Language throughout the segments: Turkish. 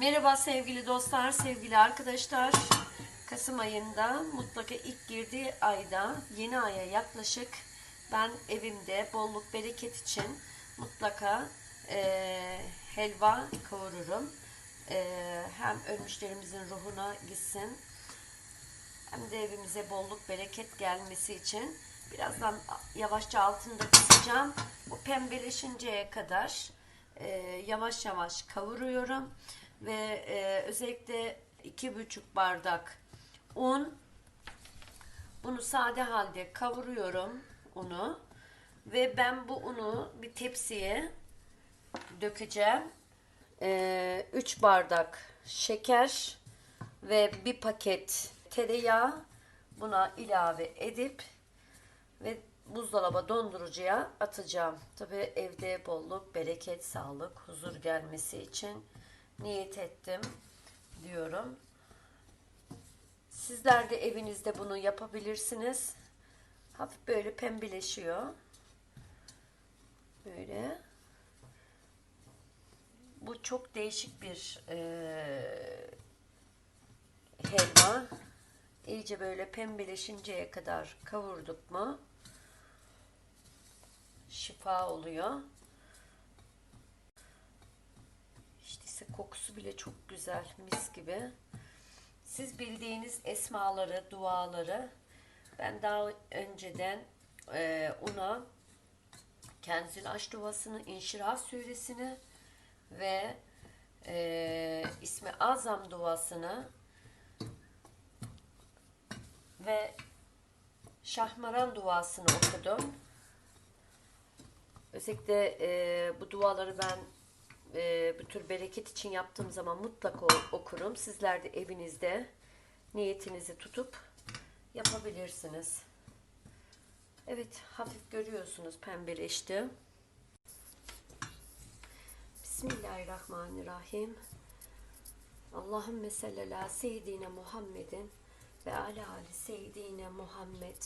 Merhaba sevgili dostlar, sevgili arkadaşlar. Kasım ayında mutlaka ilk girdiği ayda yeni aya yaklaşık ben evimde bolluk bereket için mutlaka eee, helva kavururum. Eee, hem ölmüşlerimizin ruhuna gitsin hem de evimize bolluk bereket gelmesi için birazdan yavaşça altını da kısacağım. Bu pembeleşinceye kadar e, yavaş yavaş kavuruyorum ve e, özellikle iki buçuk bardak un bunu sade halde kavuruyorum unu ve ben bu unu bir tepsiye dökeceğim. 3 bardak şeker ve bir paket tereyağı buna ilave edip ve buzdolaba dondurucuya atacağım. Tabi evde bolluk, bereket, sağlık, huzur gelmesi için niyet ettim diyorum. Sizler de evinizde bunu yapabilirsiniz. Hafif böyle pembeleşiyor. Böyle. Bu çok değişik bir eee helva. İyice böyle pembeleşinceye kadar kavurduk mu şifa oluyor. Kokusu bile çok güzel, mis gibi. Siz bildiğiniz esmaları, duaları ben daha önceden e, una Kenzül Aş duasını, İnşirah suresini ve e, İsmi Azam duasını ve Şahmaran duasını okudum. Özellikle e, bu duaları ben e, bu tür bereket için yaptığım zaman mutlaka okurum. Sizler de evinizde niyetinizi tutup yapabilirsiniz. Evet hafif görüyorsunuz pembeleşti. Bismillahirrahmanirrahim. Allahümme salli ala seyyidine Muhammedin ve ala ali seyyidine Muhammed.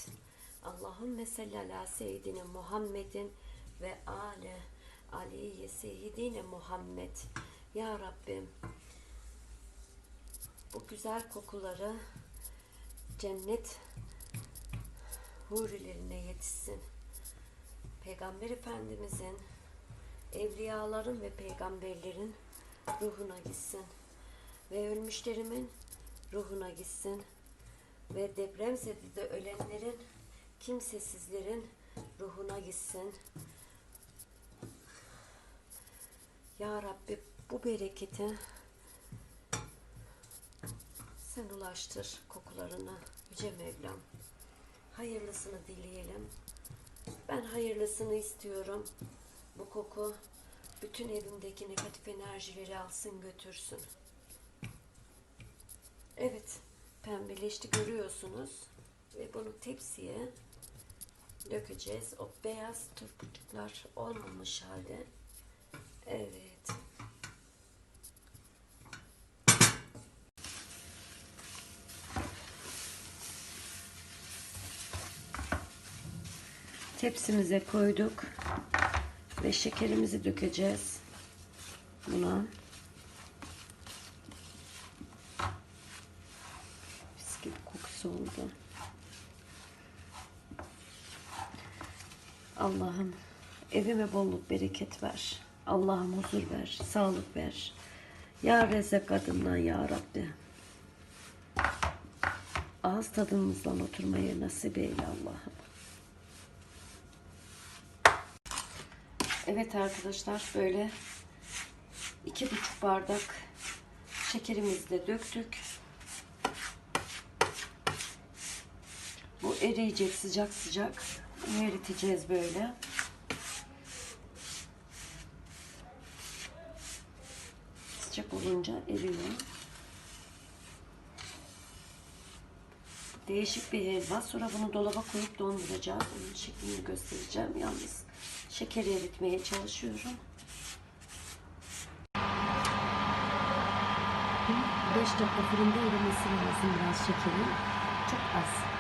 Allahümme salli ala seyyidine Muhammedin ve ale aliye seyyidine Muhammed. Ya Rabbim bu güzel kokuları cennet hurilerine yetişsin. Peygamber Efendimizin, evliyaların ve peygamberlerin ruhuna gitsin. Ve ölmüşlerimin ruhuna gitsin. Ve depremzedede ölenlerin, kimsesizlerin ruhuna gitsin. Ya Rabbi bu bereketi sen ulaştır kokularını Yüce Mevlam. Hayırlısını dileyelim. Ben hayırlısını istiyorum. Bu koku bütün evimdeki negatif enerjileri alsın götürsün. Evet, pembeleşti görüyorsunuz. Ve bunu tepsiye dökeceğiz. O beyaz turpuklar olmamış halde. Evet. Tepsimize koyduk ve şekerimizi dökeceğiz buna. Mis gibi kokusu oldu. Allah'ım evime bolluk bereket ver. Allah'ım huzur ver, sağlık ver. Ya rezek adından ya Rabbi. Ağız tadımızdan oturmayı nasip eyle Allah'ım. Evet arkadaşlar böyle iki buçuk bardak şekerimizi de döktük. Bu eriyecek sıcak sıcak. Eriteceğiz böyle. Sıcak olunca eriyor. Değişik bir helva. Sonra bunu dolaba koyup donduracağız. Onun şeklini göstereceğim. Yalnız şekeri eritmeye çalışıyorum. 5 dakika fırında erimesi lazım biraz şekerin. Çok az.